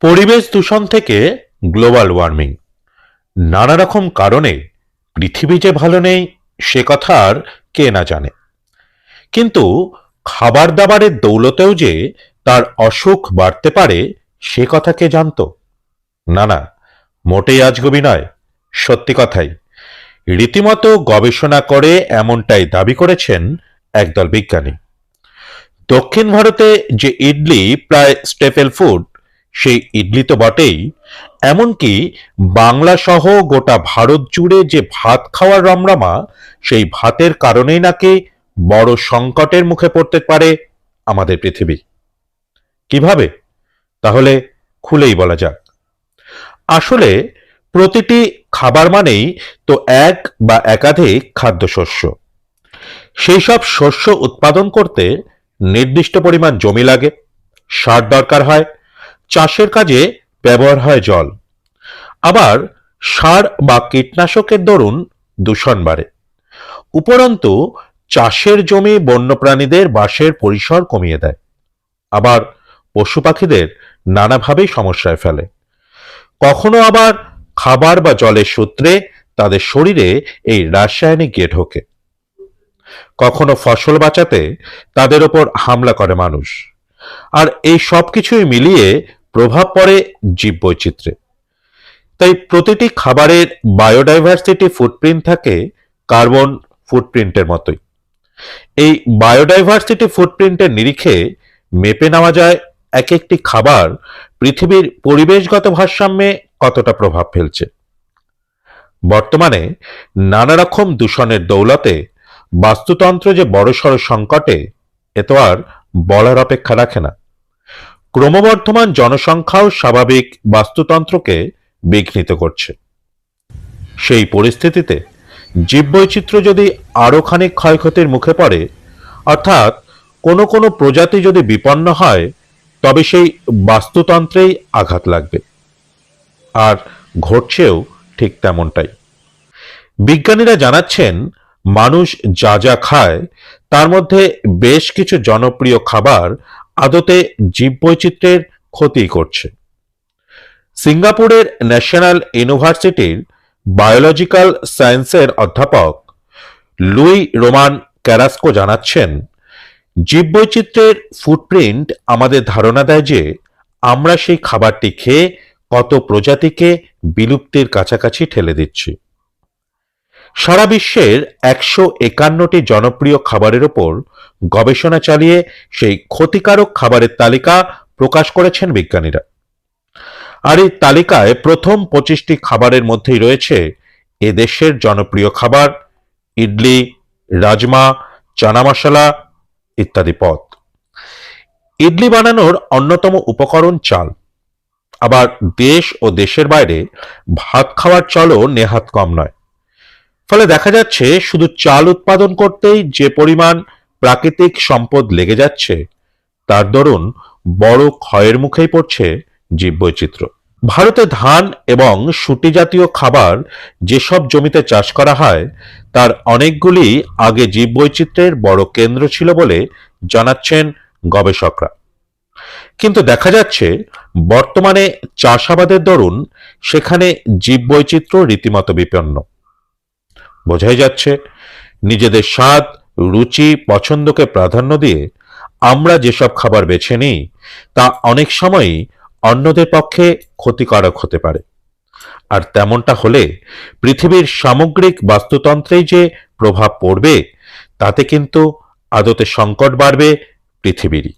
পরিবেশ দূষণ থেকে গ্লোবাল ওয়ার্মিং। নানা রকম কারণে পৃথিবী যে ভালো নেই, সে কথা আর কে না জানে। কিন্তু খাবার দাবারের দৌলতেও যে তার অসুখ বাড়তে পারে, সে কথা কে জানতো? না না, মোটেই আজগবি নয়, সত্যি কথাই। রীতিমতো গবেষণা করে এমনটাই দাবি করেছেন একদল বিজ্ঞানী। দক্ষিণ ভারতে যে ইডলি প্রায় স্টেপেল ফুড সেই ইডলি তো বটেই। এমনকি বাংলা সহ গোটা ভারত জুড়ে যে ভাত খাওয়ার রমরমা, সেই ভাতের কারণেই নাকি বড় সংকটের মুখে পড়তে পারে আমাদের পৃথিবী। কীভাবে? তাহলে খুলেই বলা যাক। আসলে প্রতিটি খাবার মানেই তো এক বা একাধিক খাদ্যশস্য। সেই সব শস্য উৎপাদন করতে নির্দিষ্ট পরিমাণ জমি লাগে, সার দরকার হয় চাষের কাজে ব্যবহার হয় জল। আবার সার বা কীটনাশকের দরুন দূষণ বাড়ে। উপরন্তু, চাষের জমি বন্যপ্রাণীদের বাসের পরিসর কমিয়ে দেয়। আবার পশু পাখিদের নানাভাবেই সমস্যায় ফেলে। কখনো আবার খাবার বা জলের সূত্রে তাদের শরীরে এই রাসায়নিক গিয়ে ঢোকে। কখনো ফসল বাঁচাতে তাদের ওপর হামলা করে মানুষ। আর এই সব কিছুই মিলিয়ে প্রভাব পড়ে জীববৈচিত্র্যে। তাই প্রতিটি খাবারের বায়োডাইভার্সিটি ফুটপ্রিন্ট থাকে কার্বন ফুটপ্রিন্টের মতোই। এই বায়োডাইভার্সিটি ফুটপ্রিন্টের নিরিখে মেপে নেওয়া যায় এক একটি খাবার পৃথিবীর পরিবেশগত ভারসাম্যে কতটা প্রভাব ফেলছে। বর্তমানে নানা রকম দূষণের দৌলতে বাস্তুতন্ত্র যে বড়সড় সংকটে, এ তো আর বলার অপেক্ষা রাখে না। ক্রমবর্ধমান জনসংখ্যাও স্বাভাবিক বাস্তুতন্ত্রকে বিঘ্নিত করছে। সেই পরিস্থিতিতে জীববৈচিত্র্য যদি আরও খানিক ক্ষয়ক্ষতির মুখে পড়ে, অর্থাৎ কোনো কোনো প্রজাতি যদি বিপন্ন হয়, তবে সেই বাস্তুতন্ত্রেই আঘাত লাগবে। আর ঘটছেও ঠিক তেমনটাই। বিজ্ঞানীরা জানাচ্ছেন, মানুষ যা যা খায়, তার মধ্যে বেশ কিছু জনপ্রিয় খাবার আদতে জীববৈচিত্র্যের ক্ষতি করছে। সিঙ্গাপুরের ন্যাশনাল ইউনিভার্সিটির বায়োলজিক্যাল সায়েন্সের অধ্যাপক লুই রোমান ক্যারাস্কো জানাচ্ছেন, জীববৈচিত্র্যের ফুটপ্রিন্ট আমাদের ধারণা দেয় যে আমরা সেই খাবারটি খেয়ে কত প্রজাতিকে বিলুপ্তির কাছাকাছি ঠেলে দিচ্ছি। সারা বিশ্বের একশো একান্নটি জনপ্রিয় খাবারের ওপর গবেষণা চালিয়ে সেই ক্ষতিকারক খাবারের তালিকা প্রকাশ করেছেন বিজ্ঞানীরা। আর এই তালিকায় প্রথম পঁচিশটি খাবারের মধ্যেই রয়েছে এদেশের জনপ্রিয় খাবার, ইডলি, রাজমা, চানা মশলা ইত্যাদি পদ। ইডলি বানানোর অন্যতম উপকরণ চাল। আবার দেশ ও দেশের বাইরে ভাত খাওয়ার চলও নেহাত কম নয়। ফলে দেখা যাচ্ছে শুধু চাল উৎপাদন করতেই যে পরিমাণ প্রাকৃতিক সম্পদ লেগে যাচ্ছে, তার দরুন বড় ক্ষয়ের মুখেই পড়ছে জীববৈচিত্র্য। ভারতে ধান এবং সুটি জাতীয় খাবার যেসব জমিতে চাষ করা হয়, তার অনেকগুলি আগে জীববৈচিত্র্যের বড় কেন্দ্র ছিল বলে জানাচ্ছেন গবেষকরা। কিন্তু দেখা যাচ্ছে বর্তমানে চাষাবাদের দরুন সেখানে জীববৈচিত্র্য রীতিমতো বিপন্ন। বোঝাই যাচ্ছে, নিজেদের স্বাদ, রুচি, পছন্দকে প্রাধান্য দিয়ে আমরা যেসব খাবার বেছে নিই, তা অনেক সময়ই অন্যদের পক্ষে ক্ষতিকারক হতে পারে। আর তেমনটা হলে পৃথিবীর সামগ্রিক বাস্তুতন্ত্রেই যে প্রভাব পড়বে, তাতে কিন্তু আদতে সংকট বাড়বে পৃথিবীরই।